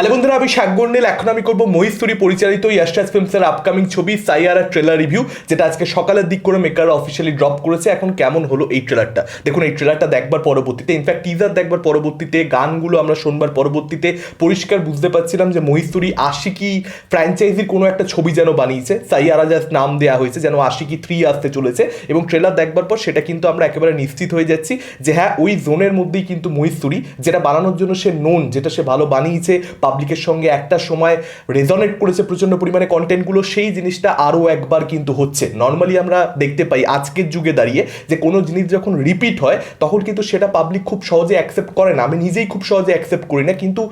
Hello বন্ধুরা আমি শাকগন্ডেল এখন আমি করব মহিস্তুরি পরিচালিত ইয়াস্টাস ফিল্মসের আপকামিং ছবি সাইয়ারা ট্রেলার রিভিউ যেটা আজকে সকালের দিক করে মেকার অফিসিয়ালি ড্রপ করেছে। এখন কেমন হলো এই ট্রেলারটা দেখুন, এই ট্রেলারটা দেখবার পরবর্তীতে ইনফ্যাক্ট টিজার দেখবার পরবর্তীতে, গানগুলো আমরা শোনবার পরবর্তীতে পরিষ্কার বুঝতে পারছিলাম যে মহিস্তুরি আশিকি ফ্র্যাঞ্চাইজির কোনো একটা ছবি যেন বানিয়েছে। সাইয়ারা জাস্ট নাম দেওয়া হয়েছে, যেন আশিকি থ্রি আসতে চলেছে। এবং ট্রেলার দেখবার পর সেটা কিন্তু আমরা একেবারে নিশ্চিত হয়ে যাচ্ছি যে হ্যাঁ ওই জোনের মধ্যেই কিন্তু মহিস্তুরি যেটা বানানোর জন্য সে নোন যেটা সে ভালো বানিয়েছে পাবলিকের সঙ্গে একটা সময় রেজনেট করেছে প্রচণ্ড পরিমাণে কন্টেন্টগুলো সেই জিনিসটা আরও একবার কিন্তু হচ্ছে। নর্মালি আমরা দেখতে পাই আজকের যুগে দাঁড়িয়ে যে কোনো জিনিস যখন রিপিট হয়, তখন কিন্তু সেটা পাবলিক খুব সহজে অ্যাকসেপ্ট করে না। আমি নিজেই খুব সহজে অ্যাকসেপ্ট করি না, কিন্তু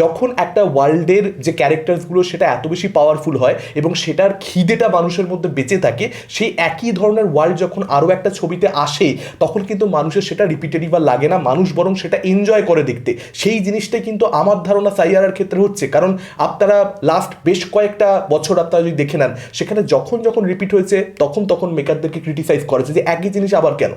যখন একটা ওয়ার্ল্ডের যে ক্যারেক্টার্সগুলো সেটা এত বেশি পাওয়ারফুল হয় এবং সেটার খিদেটা মানুষের মধ্যে বেঁচে থাকে, সেই একই ধরনের ওয়ার্ল্ড যখন আরও একটা ছবিতে আসে, তখন কিন্তু মানুষের সেটা রিপিটেটিভ আর লাগে না। মানুষ বরং সেটা এনজয় করে দেখতে। সেই জিনিসটাই কিন্তু আমার ধারণা সাইয়ারার ক্ষেত্রে হচ্ছে, কারণ আপনারা লাস্ট বেশ কয়েকটা বছর আপনারা যদি দেখে নেন, সেখানে যখন যখন রিপিট হয়েছে, তখন তখন মেকারদেরকে ক্রিটিসাইজ করেছে যে একই জিনিস আবার কেন?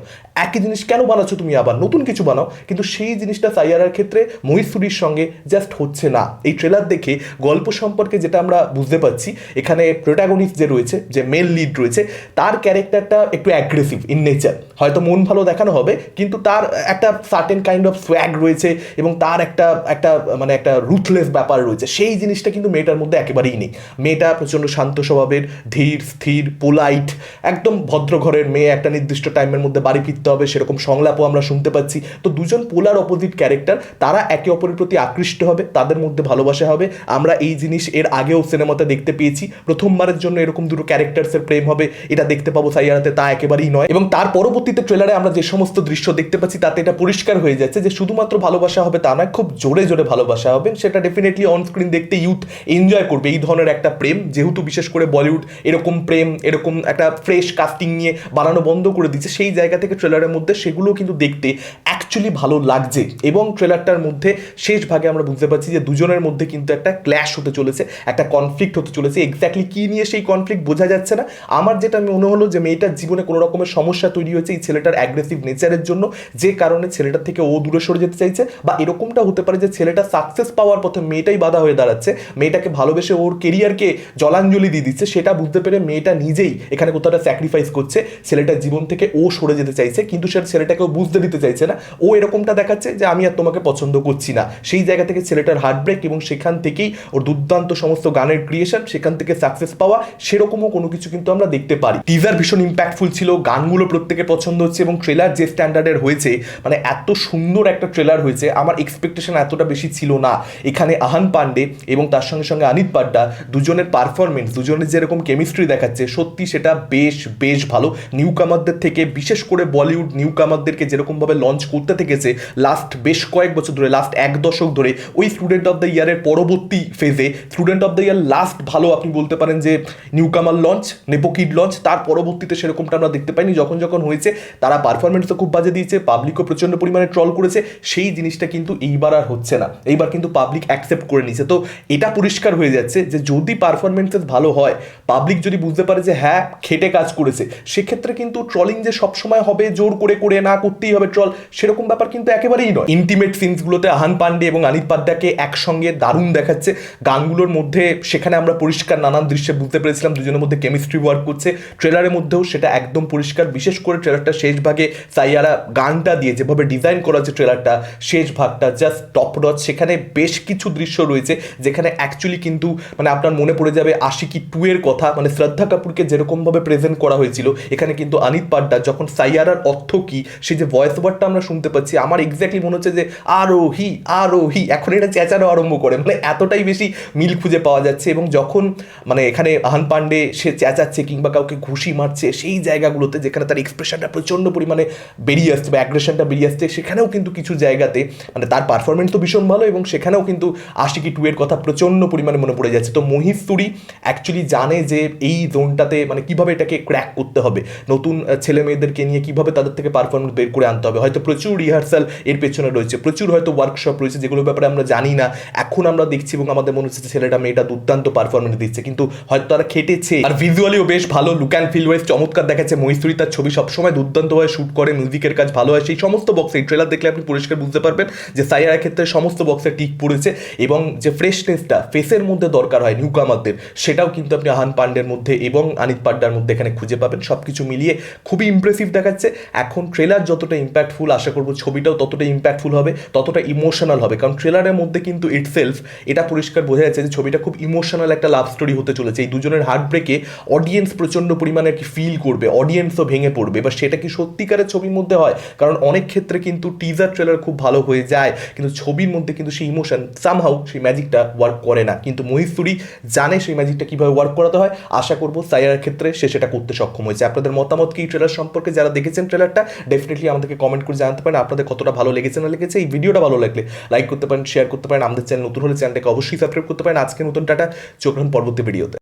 একই জিনিস কেন বানাচ্ছ তুমি আবার? নতুন কিছু বানাও। কিন্তু সেই জিনিসটা সাইয়ারার ক্ষেত্রে মহিসুরির সঙ্গে জাস্ট হচ্ছে না। এই ট্রেলার দেখে গল্প সম্পর্কে যেটা আমরা বুঝতে পারছি, এখানে প্রোটাগনিস্ট যে রয়েছে, যে মেল লিড রয়েছে, তার ক্যারেক্টারটা একটু অ্যাগ্রেসিভ ইন নেচার হয়তো মন ভালো দেখানো হবে, কিন্তু তার একটা সার্টেন কাইন্ড অফ সোয়াগ রয়েছে এবং তার একটা একটা মানে একটা রুথলেস ব্যাপার রয়েছে। সেই জিনিসটা কিন্তু মেয়েটার মধ্যে একেবারেই নেই। মেয়েটা প্রচণ্ড শান্ত স্বভাবের, ধীর, স্থির পোলাইট একদম ভদ্র ঘরের মেয়ে, একটা নির্দিষ্ট টাইমের মধ্যে বাড়ি ফিরতে হবে, সেরকম সংলাপও আমরা শুনতে পাচ্ছি। তো দুজন পোলার অপোজিট ক্যারেক্টার তারা একে অপরের প্রতি আকৃষ্ট হবে, তাদের মধ্যে ভালোবাসা হবে। আমরা এই জিনিস এর আগেও সিনেমাতে দেখতে পেয়েছি। প্রথমবারের জন্য এরকম দুটো ক্যারেক্টার্সের প্রেম হবে, এটা দেখতে পাবো সাইয়ারাতে, তা একেবারেই নয়। এবং তার পরবর্তীতে ট্রেলারে আমরা যে সমস্ত দৃশ্য দেখতে পাচ্ছি, তাতে এটা পরিষ্কার হয়ে যাচ্ছে যে শুধুমাত্র ভালোবাসা হবে তা নয়, খুব জোরে জোরে ভালোবাসা হবে। সেটা ডেফিনেটলি অন স্ক্রিন দেখতে ইউথ এনজয় করবে। এই ধরনের একটা প্রেম, যেহেতু বিশেষ করে বলিউড এরকম প্রেম, এরকম একটা ফ্রেশ কাস্টিং নিয়ে বানানো বন্ধ করে দিচ্ছে, সেই জায়গা থেকে ট্রেলারের মধ্যে সেগুলো কিন্তু দেখতে অ্যাকচুয়ালি ভালো লাগছে। এবং ট্রেলারটার মধ্যে শেষ ভাগে আমরা বুঝতে পারছি যে দুজনের মধ্যে কিন্তু একটা ক্ল্যাশ হতে চলেছে, একটা কনফ্লিক্ট হতে চলেছে। এক্স্যাক্টলি কী নিয়ে সেই কনফ্লিক্ট বোঝা যাচ্ছে না। আমার যেটা মনে হলো যে মেয়েটার জীবনে কোনো রকমের সমস্যা তৈরি হয়েছে ছেলেটার অ্যাগ্রেসিভ নেচারের জন্য যে কারণে ছেলেটার থেকে ও দূরে সরে যেতে চাইছে বা এরকমটা হতে পারে যে ছেলেটা সাকসেস পাওয়ার পথে মেয়েটাই বাধা হয়ে দাঁড়াচ্ছে, মেয়েটাকে ভালোবেসে ওর কেরিয়ারকে জলাঞ্জলি দিয়ে দিচ্ছে, সেটা বুঝতে পেরে মেয়েটা নিজেই এখানে কোথাও স্যাক্রিফাইস করছে ছেলেটার জীবন থেকে ও সরে যেতে চাইছে, কিন্তু সে ছেলেটাকেও বুঝতে দিতে চাইছে না। ও এরকমটা দেখাচ্ছে যে আমি আর তোমাকে পছন্দ করছি না। সেই জায়গা থেকে ছেলেটার হার্ট ব্রেক এবং সেখান থেকেই ওর দুর্দান্ত সমস্ত গানের ক্রিয়েশন সেখান থেকে সাকসেস পাওয়া, সেরকমও কোনো কিছু কিন্তু আমরা দেখতে পারি। টিজার ভীষণ ইম্প্যাক্টফুল ছিল, গানগুলো প্রত্যেকে পছন্দ হচ্ছে এবং ট্রেলার যে স্ট্যান্ডার্ডের হয়েছে মানে এত সুন্দর একটা ট্রেলার হয়েছে, আমার এক্সপেকটেশন এতটা বেশি ছিল না। এখানে আহান পান্ডে এবং তার সঙ্গে সঙ্গে আনিত পাড্ডা দুজনের পারফরমেন্স দুজনের যেরকম কেমিস্ট্রি দেখাচ্ছে, সত্যি সেটা বেশ বেশ ভালো। নিউ কামারদের থেকে, বিশেষ করে বলিউড নিউ কামারদেরকে যেরকমভাবে লঞ্চ করতে থেকেছে লাস্ট বেশ কয়েক বছর ধরে লাস্ট এক দশক ধরে, ওই স্টুডেন্ট অফ দ্য ইয়ারের পরবর্তী ফেজে student of the year last ভালো আপনি বলতে পারেন যে নিউ কামার লঞ্চ নেপোকিড লঞ্চ তার পরবর্তীতে সেরকমটা আমরা দেখতে পাইনি। যখন যখন হয়েছে তারা পারফরমেন্সও খুব বাজে দিয়েছে পাবলিকও প্রচণ্ড পরিমাণে ট্রল করেছে, সেই জিনিসটা কিন্তু এইবার আর হচ্ছে না। এইবার কিন্তু পাবলিক অ্যাকসেপ্ট করে নিয়েছে। তো এটা পরিষ্কার হয়ে যাচ্ছে যে যদি পারফরমেন্সেস ভালো হয় পাবলিক যদি বুঝতে পারে যে হ্যাঁ খেটে কাজ করেছে, সেক্ষেত্রে কিন্তু ট্রলিং যে সবসময় হবে, জোর করে করে না করতেই হবে ট্রল সেরকম ব্যাপার কিন্তু একেবারেই নয়। ইন্টিমেট সিনসগুলোতে আহান পান্ডে এবং আনিত পাড্ডাকে একসঙ্গে দারুণ দেখাচ্ছে। গানগুলোর মধ্যে সেখানে আমরা পরিষ্কার নানান দৃশ্যে বুঝতে পেরেছিলাম, দুজনের মধ্যে কেমিস্ট্রি ওয়ার্ক করছে। ট্রেলারের মধ্যেও সেটা একদম পরিষ্কার, বিশেষ করে ট্রেলারটা শেষ ভাগে সাইয়ারা গানটা দিয়ে যেভাবে ডিজাইন করা হচ্ছে ট্রেলারটা, শেষ ভাগটা জাস্ট টপ ডট সেখানে বেশ কিছু দৃশ্য রয়েছে যেখানে অ্যাকচুয়ালি কিন্তু মানে আপনার মনে পড়ে যাবে আশিকি টু এর কথা মানে শ্রদ্ধা কাপুরকে যেরকমভাবে প্রেজেন্ট করা হয়েছিল। এখানে কিন্তু আনিত পাড্ডা, যখন সাইয়ারার অর্থ কি, সে যে ভয়েস ওভারটা আমরা শুনতে পাচ্ছি, আমার এক্স্যাক্টলি মনে হচ্ছে যে আরোহি আরোহি, এখন এটা চেঁচানো আরম্ভ করে। মানে এতটাই বেশি মিল খুঁজে পাওয়া যাচ্ছে এবং যখন মানে এখানে আহান পান্ডে সে চেঁচাচ্ছে কিংবা কাউকে ঘুষি মারছে, সেই জায়গাগুলোতে যেখানে তার এক্সপ্রেশনটা প্রচণ্ড পরিমাণে বেরিয়ে আসছে বা অ্যাগ্রেশনটা বেরিয়ে আসছে, সেখানেও কিন্তু কিছু জায়গাতে মানে তার পারফরমেন্স তো ভীষণ ভালো এবং সেখানেও কিন্তু আশিকি টু এর কথা প্রচণ্ড পরিমাণে মনে পড়ে যাচ্ছে। তো মহিস্তুরি অ্যাকচুয়ালি জানে যে এই জোনটাতে মানে কীভাবে এটাকে ক্র্যাক করতে হবে। নতুন ছেলে মেয়েদেরকে নিয়ে কীভাবে তাদের থেকে পারফরমেন্স বের করে আনতে হবে। হয়তো প্রচুর রিহার্সাল এর পেছনে রয়েছে, প্রচুর হয়তো ওয়ার্কশপ রয়েছে, যেগুলোর ব্যাপারে আমরা জানি না। এখন আমরা দেখছি এবং আমাদের মনে হচ্ছে ছেলেটা, মেয়েটা দুর্দান্ত পারফরমেন্স দিচ্ছে। কিন্তু হয়তো তারা খেটেছে। আর ভিজুয়ালিও বেশ ভালো। লুক অ্যান্ড ফিল ওয়াইজ চমৎকার দেখাচ্ছে মহিস্তুরি তার। ছবি সবসময় দুর্দান্তভাবে শ্যুট করে মিউজিকের কাজ ভালো হয়, সেই সমস্ত বক্সে এই ট্রেলার দেখলে আপনি পরিষ্কার বুঝতে পারবেন যে সাইয়ারার ক্ষেত্রে সমস্ত বক্সে টিক পড়েছে এবং যে ফ্রেশনেসটা ফেসের মধ্যে দরকার হয় নিউ কামারদের সেটাও কিন্তু আপনি আহান পান্ডের মধ্যে এবং আনিত পাড্ডার মধ্যে এখানে খুঁজে পাবেন। সব কিছু মিলিয়ে খুবই ইমপ্রেসিভ দেখাচ্ছে। এখন ট্রেলার যতটা ইম্প্যাক্টফুল আশা করব ছবিটাও ততটা ইম্প্যাক্টফুল হবে, ততটা ইমোশনাল হবে। কারণ ট্রেলারের মধ্যে কিন্তু ইটসেলফ এটা পরিষ্কার বোঝা যাচ্ছে যে ছবিটা খুব ইমোশনাল একটা লাভ স্টোরি হতে চলেছে। এই দুজনের হার্ট ব্রেকে অডিয়েন্স প্রচণ্ড পরিমাণে আর কি ফিল করবে অডিয়েন্সও ভেঙে পড়বে। এবার সেটা কি সত্যিকারের ছবির মধ্যে হয়? কারণ অনেক ক্ষেত্রে কিন্তু টিজার ট্রেলার খুব ভালো হয়ে যায়, কিন্তু ছবির মধ্যে কিন্তু সেই ইমোশন সামহাউ সেই ম্যাজিকটা ওয়ার্ক করে না। কিন্তু মহিশুরি জানে সেই ম্যাজিকটা কীভাবে ওয়ার্ক করাতে হয়। আশা করব সাইয়ার ক্ষেত্রে সে সেটা করতে সক্ষম হয়েছে। আপনাদের মতামত কি ট্রেলার সম্পর্কে? যারা দেখেছেন ট্রেলারটা ডেফিনেটলি আমাদেরকে কমেন্ট করে জানাতে পারেন। আপনাদের কতটা ভালো লেগেছে, না লেগেছে, এই ভিডিওটা ভালো লাগলে লাইক করতে পারেন শেয়ার করতে পারেন। আমাদের চ্যানেল নতুন হলে চ্যানেলটাকে অবশ্যই সাবস্ক্রাইব করতে পারেন। আজকে নতুন টাটা, চোখ পরবর্তী ভিডিওতে